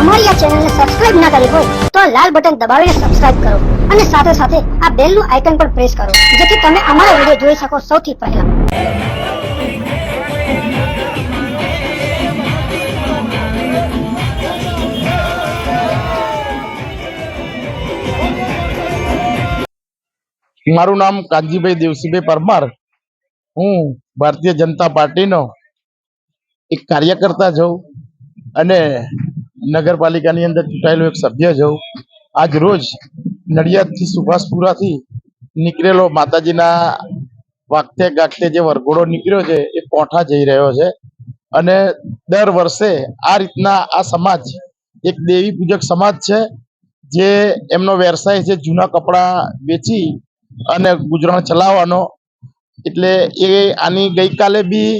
અમારી આ ચેનલને સબસ્ક્રાઇબ ના કરી હોય તો આ લાલ બટન દબાવીને સબસ્ક્રાઇબ કરો અને સાથે સાથે આ બેલનું આઇકન પણ પ્રેસ કરો, જેથી તમે અમારા વીડિયો જોઈ શકો સૌથી પહેલા. મારું નામ કાનજીભાઈ દેવસીભાઈ પરમાર. હું ભારતીય જનતા પાર્ટીનો એક કાર્યકર્તા છું અને નગરપાલિકાની અંદર ચૂંટાયેલો એક સભ્ય છું. આજ રોજ નડિયાદથી સુભાષપુરાથી નીકળેલો માતાજીના વાગતે ગાગતે જે વરઘોડો નીકળ્યો છે, એ કોઠા જઈ રહ્યો છે. અને દર વર્ષે આ રીતના આ સમાજ, એક દેવી પૂજક સમાજ છે, જે એમનો વ્યવસાય છે જૂના કપડાં વેચી અને ગુજરાન ચલાવવાનો. એટલે એ આની ગઈકાલે બી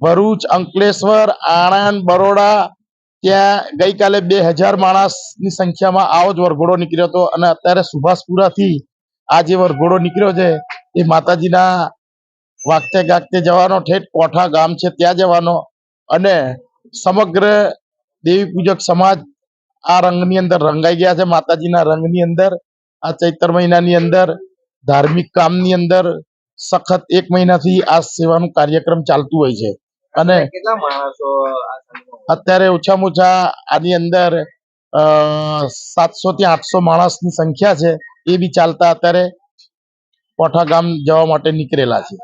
ભરૂચ, અંકલેશ્વર, આણંદ, બરોડા ત્યાં ગઈકાલે બે હજાર માણસની સંખ્યામાં આવો જ વરઘોડો નીકળ્યો હતો અને અત્યારે સુભાષપુરાથી આ જે વરઘોડો નીકળ્યો છે, એ માતાજીના વાગતે ગાગતે જવાનો ઠેઠ કોઠા ગામ છે, ત્યાં જવાનો અને સમગ્ર દેવી પૂજક સમાજ આ રંગની અંદર રંગાઈ ગયા છે, માતાજીના રંગની અંદર, આ ચૈતર મહિનાની અંદર, ધાર્મિક કામની અંદર સખત એક મહિનાથી આ સેવાનું કાર્યક્રમ ચાલતું હોય છે. અને? અત્યારે ઓછામાં ઓછા આની અંદર સાતસો થી આઠસો માણસની સંખ્યા છે એ બી ચાલતા અત્યારે કોઠા ગામ જવા માટે નીકળેલા છે